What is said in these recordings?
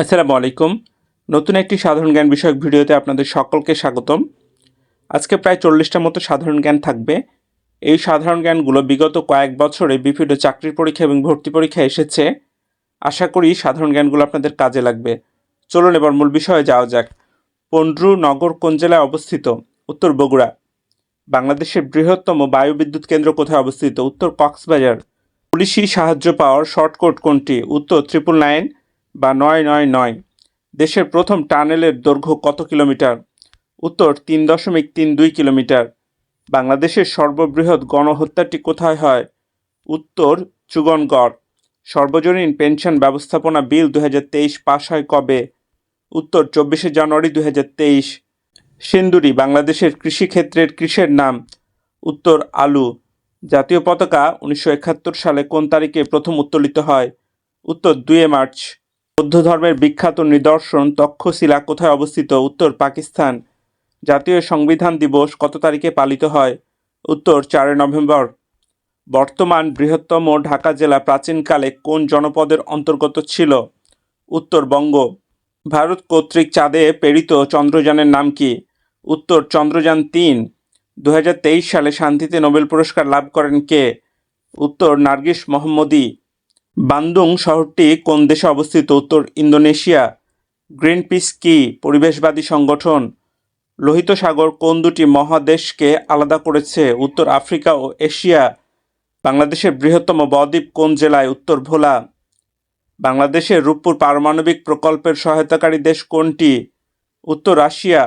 আসসালামু আলাইকুম। নতুন একটি সাধারণ জ্ঞান বিষয়ক ভিডিওতে আপনাদের সকলকে স্বাগতম। আজকে প্রায় চল্লিশটা মতো সাধারণ জ্ঞান থাকবে। এই সাধারণ জ্ঞানগুলো বিগত কয়েক বছরে বিভিন্ন চাকরির পরীক্ষা এবং ভর্তি পরীক্ষা এসেছে। আশা করি সাধারণ জ্ঞানগুলো আপনাদের কাজে লাগবে। চলুন এবার মূল বিষয়ে যাওয়া যাক। পন্ড্রু নগর কোন জেলায় অবস্থিত? উত্তর বগুড়া। বাংলাদেশের বৃহত্তম বায়ুবিদ্যুৎ কেন্দ্র কোথায় অবস্থিত? উত্তর কক্সবাজার। পুলিশি সাহায্য পাওয়ার শর্টকট কোনটি? উত্তর ট্রিপল নাইন। বা নয় নয় নয়। দেশের প্রথম টানেলের দৈর্ঘ্য কত কিলোমিটার? উত্তর তিন দশমিক তিন দুই কিলোমিটার। বাংলাদেশের সর্ববৃহৎ গণহত্যাটি কোথায় হয়? উত্তর চুগনগড়। সর্বজনীন পেনশন ব্যবস্থাপনা বিল দু পাশ হয় কবে? উত্তর চব্বিশে জানুয়ারি দু হাজার তেইশ। সিন্দুরি বাংলাদেশের কৃষিক্ষেত্রের কৃষের নাম। উত্তর আলু। জাতীয় পতাকা উনিশশো একাত্তর সালে কোন তারিখে প্রথম উত্তোলিত হয়? উত্তর দুয়ে মার্চ। বৌদ্ধ ধর্মের বিখ্যাত নিদর্শন তক্ষশিলা কোথায় অবস্থিত? উত্তর, পাকিস্তান। জাতীয় সংবিধান দিবস কত তারিখে পালিত হয়? উত্তর, চারই নভেম্বর। বর্তমান বৃহত্তম ঢাকা জেলা প্রাচীনকালে কোন জনপদের অন্তর্গত ছিল? উত্তরবঙ্গ ভারত কর্তৃক চাঁদে প্রেরিত চন্দ্রযানের নাম কি? উত্তর, চন্দ্রযান তিন। দু সালে শান্তিতে নোবেল পুরস্কার লাভ করেন কে? উত্তর, নার্গিস মোহাম্মদী। বান্দুং শহরটি কোন দেশে অবস্থিত? উত্তর ইন্দোনেশিয়া। গ্রিন পিস কি? পরিবেশবাদী সংগঠন। লোহিত সাগর কোন দুটি মহাদেশকে আলাদা করেছে? উত্তর আফ্রিকা ও এশিয়া। বাংলাদেশের বৃহত্তম বদ্বীপ কোন জেলায়? উত্তর ভোলা। বাংলাদেশের রূপপুর পারমাণবিক প্রকল্পের সহায়তাকারী দেশ কোনটি? উত্তর রাশিয়া।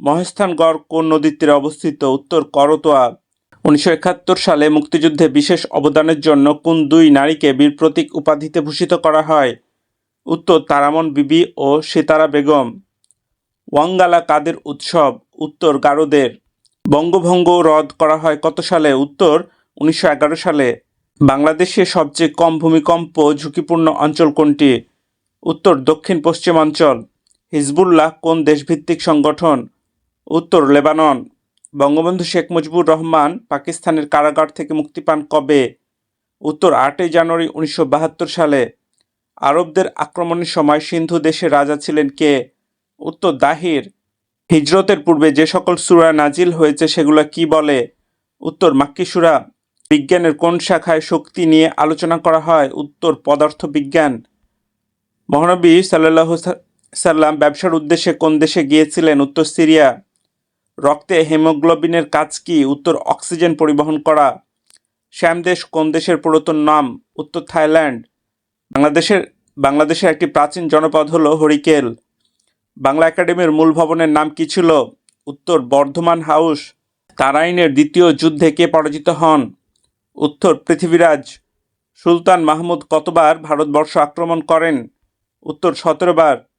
মহেস্থানগড় কোন নদীর তীরে অবস্থিত? উত্তর করতোয়া। উনিশশো একাত্তর সালে মুক্তিযুদ্ধে বিশেষ অবদানের জন্য কোন দুই নারীকে বীর প্রতীক উপাধিতে ভূষিত করা হয়? উত্তর, তারামন বিবি ও সিতারা বেগম। ওয়াঙ্গালা কাদের উৎসব? উত্তর, গারোদের। বঙ্গভঙ্গ রদ করা হয় কত সালে? উত্তর, উনিশশো এগারো সালে। বাংলাদেশে সবচেয়ে কম ভূমিকম্প ঝুঁকিপূর্ণ অঞ্চল কোনটি? উত্তর, দক্ষিণ পশ্চিমাঞ্চল। হিজবুল্লাহ কোন দেশভিত্তিক সংগঠন? উত্তর, লেবানন। বঙ্গবন্ধু শেখ মুজিবুর রহমান পাকিস্তানের কারাগার থেকে মুক্তি পান কবে? উত্তর, আটই জানুয়ারি উনিশশো বাহাত্তর সালে। আরবদের আক্রমণের সময় সিন্ধু দেশের রাজা ছিলেন কে? উত্তর, দাহির। হিজরতের পূর্বে যে সকল সুরা নাজিল হয়েছে সেগুলো কি বলে? উত্তর, মাক্কি সুরা। বিজ্ঞানের কোন শাখায় শক্তি নিয়ে আলোচনা করা হয়? উত্তর পদার্থ বিজ্ঞান মহানবী সাল্লাহ সাল্লাম ব্যবসার উদ্দেশ্যে কোন দেশে গিয়েছিলেন? উত্তর, সিরিয়া। রক্তে হেমোগ্লোবিনের কাজ কি? উত্তর, অক্সিজেন পরিবহন করা। শ্যামদেশ কোন দেশের পুরাতন নাম? উত্তর, থাইল্যান্ড। বাংলাদেশের বাংলাদেশের একটি প্রাচীন জনপদ হল হরিকেল। বাংলা একাডেমির মূল ভবনের নাম কি ছিল? উত্তর, বর্ধমান হাউস। তারাইনের দ্বিতীয় যুদ্ধে কে পরাজিত হন? উত্তর, পৃথিবীরাজ। সুলতান মাহমুদ কতবার ভারতবর্ষ আক্রমণ করেন? উত্তর, সতেরো বার।